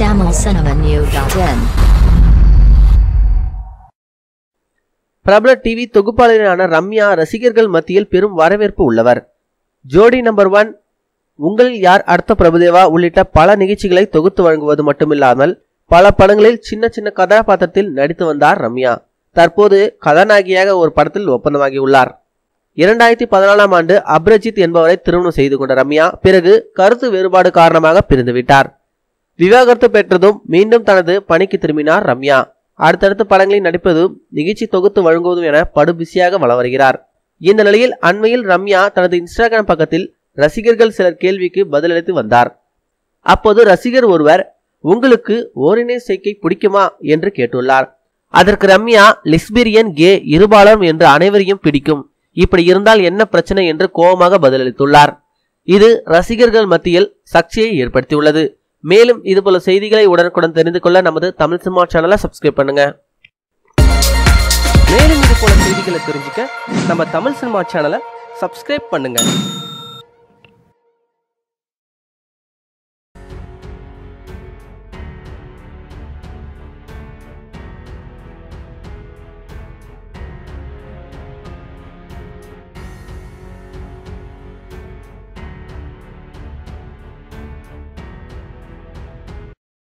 tamilcinemanew.in பிரபல TV தொகுப்பாளரான Ramya ரசிகர்கள் மத்தியில் பெரும் வரவேற்பு உள்ளவர். ஜோடி நம்பர் ஒன் உங்களில் யார் அடுத்த பிரபுதேவா உள்ளிட்ட பல நிகழ்ச்சிகளை தொகுத்து வழங்குவது மட்டுமில்லாமல் பல படங்களில் சின்ன சின்ன கதாபாத்திரத்தில் நடித்து வந்தார் ரம்யா. தற்போது கதாநாயகியாக ஒரு படத்தில் ஒப்பந்தமாகியுள்ளார் இரண்டாயிரத்தி பதினாலாம் ஆண்டு அப்ரஜித் என்பவரை திருமணம் செய்து கொண்ட ரம்யா பிறகு கருத்து வேறுபாடு காரணமாக பிரிந்துவிட்டார். விவாகரத்து பெற்றதும் மீண்டும் தனது பணிக்கு திரும்பினார் ரம்யா. அடுத்தடுத்த படங்களில் நடிப்பதும் நிகழ்ச்சி தொகுத்து வழங்குவதும் என படு பிஸியாக வருகிறார். இந்த நிலையில் அண்மையில் ரம்யா தனது இன்ஸ்டாகிராம் பக்கத்தில் ரசிகர்கள் சிலர் கேள்விக்கு பதிலளித்து வந்தார். அப்போது ரசிகர் ஒருவர் உங்களுக்கு ஓரினை சேர்க்கை பிடிக்குமா? என்று கேட்டுள்ளார். அதற்கு ரம்யா லிஸ்பிரியன் கே இருபாலம் என்று அனைவரையும் பிடிக்கும். இப்படி இருந்தால் என்ன பிரச்சனை? என்று கோபமாக பதிலளித்துள்ளார். இது ரசிகர்கள் மத்தியில் சர்ச்சையை ஏற்படுத்தியுள்ளது. மேலும் இதுபோல செய்திகளை உடனுக்குடன் தெரிந்து கொள்ள நமது தமிழ் சினிமா சேனலை சப்ஸ்கிரைப் பண்ணுங்க. மேலும் இது போல செய்திகளை தெரிஞ்சுக்க நம்ம தமிழ் சினிமா சேனலை சப்ஸ்கிரைப் பண்ணுங்க.